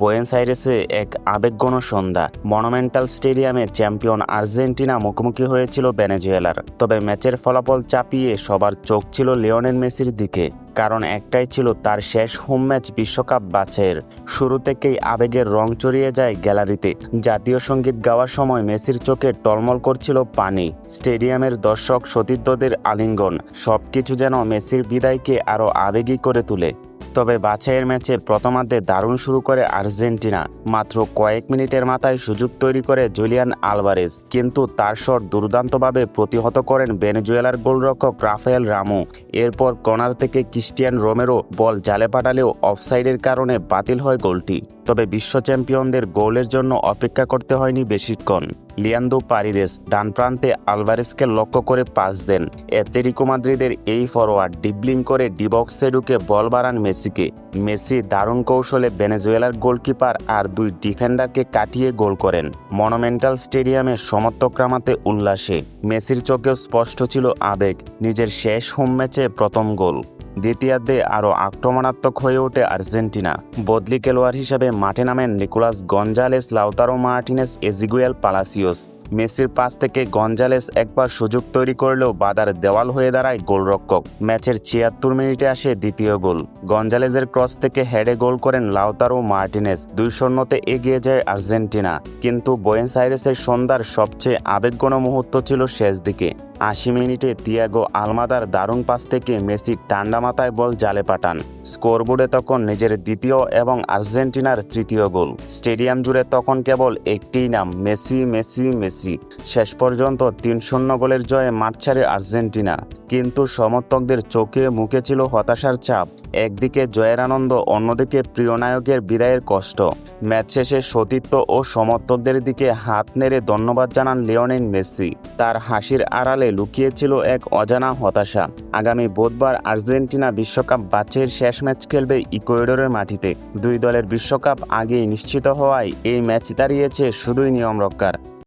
বোয়েন্স আইরেসে এক আবেগঘন সন্ধ্যা। মনুমেন্টাল স্টেডিয়ামে চ্যাম্পিয়ন আর্জেন্টিনা মুখোমুখি হয়েছিল ভেনেজুয়েলার। তবে ম্যাচের ফলাফল চাপিয়ে সবার চোখ ছিল লিওনেল মেসির দিকে, কারণ একটাই ছিল তার শেষ হোম ম্যাচ বিশ্বকাপ বাছাইয়ের। শুরু থেকেই আবেগের রং চড়িয়ে যায় গ্যালারিতে। জাতীয় সংগীত গাওয়ার সময় মেসির চোখে টলমল করছিল পানি। স্টেডিয়ামের দর্শক সতীর্থদের আলিঙ্গন। সবকিছু যেন মেসির বিদায়কে আরও আবেগী করে তোলে। তবে বাছাইয়ের ম্যাচে প্রথমার্ধে দারুণ শুরু করে আর্জেন্টিনা। মাত্র কয়েক মিনিটের মাথায় সুযোগ তৈরি করে জুলিয়ান আলভারেজ, কিন্তু তার শট দুর্দান্তভাবে প্রতিহত করেন ভেনেজুয়েলার গোলরক্ষক রাফায়েল রামু। এরপর কর্নার থেকে ক্রিস্টিয়ান রোমেরো বল জালে পাঠালেও অফসাইডের কারণে বাতিল হয় গোলটি। তবে বিশ্ব চ্যাম্পিয়নদের গোলের জন্য অপেক্ষা করতে হয়নি বেশিক্ষণ। লিয়ান্দো পারিদেস ডান প্রান্তে আলভারেজকে লক্ষ্য করে পাস দেন। এতেরিকো মাদ্রিদের এই ফরোয়ার্ড ডিবলিং করে ডিবক্সে ঢুকে বল বাড়ান মেসিকে। মেসি দারুণ কৌশলে ভেনেজুয়েলার গোলকিপার আর দুই ডিফেন্ডারকে কাটিয়ে গোল করেন। মনুমেন্টাল স্টেডিয়ামে সমর্থকরা মাতে উল্লাসে। মেসির চোখেও স্পষ্ট ছিল আবেগ, নিজের শেষ হোম ম্যাচে প্রথম গোল। দ্বিতীয়ার্ধে আরও আক্রমণাত্মক হয়ে ওঠে আর্জেন্টিনা। বদলি খেলোয়াড় হিসেবে মাঠে নামেন Nicolas Gonzalez, Lautaro Martinez, Ezequiel Palacios. মেসির পাস থেকে গঞ্জালেস একবার সুযোগ তৈরি করলেও বাদার দেওয়াল হয়ে দাঁড়ায় গোলরক্ষক। ম্যাচের ছিয়াত্তর মিনিটে আসে দ্বিতীয় গোল। গঞ্জালেজের ক্রস থেকে হেডে গোল করেন লাউতারো মার্টিনেস। দুই শূন্যতে এগিয়ে যায় আর্জেন্টিনা। কিন্তু বোয়েন্স আইরেসের সন্ধ্যার সবচেয়ে আবেগঘন মুহূর্ত ছিল শেষ দিকে। আশি মিনিটে তিয়াগো আলমাদার দারুণ পাস থেকে মেসি ঠান্ডা মাথায় বল জালে পাঠান। স্কোরবোর্ডে তখন নিজের দ্বিতীয় এবং আর্জেন্টিনার তৃতীয় গোল। স্টেডিয়াম জুড়ে তখন কেবল একটিই নাম, মেসি মেসি মেসি। শেষ পর্যন্ত তিন শূন্য গোলের জয়ে মাঠ ছাড়ে আর্জেন্টিনা। কিন্তু সমর্থকদের চোখে মুখে ছিল হতাশার চাপ একদিকে জয়ের আনন্দ, অন্যদিকে প্রিয় নায়কের বিদায়ের কষ্ট। ম্যাচ শেষে সতীর্থ ও সমর্থকদের দিকে হাত নেড়ে ধন্যবাদ জানান লিওনেল মেসি। তার হাসির আড়ালে লুকিয়েছিল এক অজানা হতাশা। আগামী বুধবার আর্জেন্টিনা বিশ্বকাপ বাছাইয়ের শেষ ম্যাচ খেলবে ইকুয়েডরের মাটিতে। দুই দলের বিশ্বকাপ আগেই নিশ্চিত হওয়ায় এই ম্যাচ দাঁড়িয়েছে শুধুই নিয়ম রক্ষার